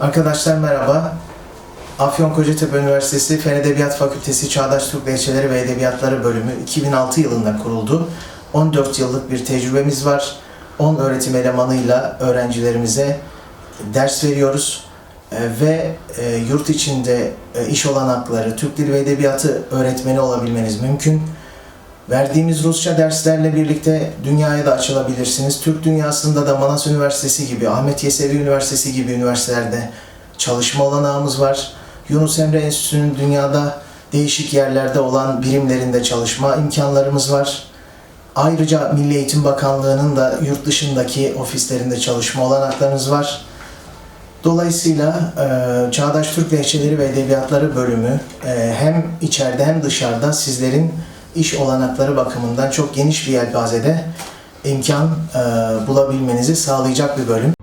Arkadaşlar merhaba. Afyon Kocatepe Üniversitesi Fen Edebiyat Fakültesi Çağdaş Türk Lehçeleri ve Edebiyatları bölümü 2006 yılında kuruldu. 14 yıllık bir tecrübemiz var. 10 öğretim elemanıyla öğrencilerimize ders veriyoruz. Ee, Ve e, yurt içinde e, iş olanakları, Türk Dili ve Edebiyatı öğretmeni olabilmeniz mümkün. Verdiğimiz Rusça derslerle birlikte dünyaya da açılabilirsiniz. Türk dünyasında da Manas Üniversitesi gibi, Ahmet Yesevi Üniversitesi gibi üniversitelerde çalışma olanağımız var. Yunus Emre Enstitüsü'nün dünyada değişik yerlerde olan birimlerinde çalışma imkanlarımız var. Ayrıca Milli Eğitim Bakanlığı'nın da yurt dışındaki ofislerinde çalışma olanaklarınız var. Dolayısıyla e, Çağdaş Türk Lehçeleri ve Edebiyatları bölümü e, hem içeride hem dışarıda sizlerin iş olanakları bakımından çok geniş bir yelpazede imkan e, bulabilmenizi sağlayacak bir bölüm.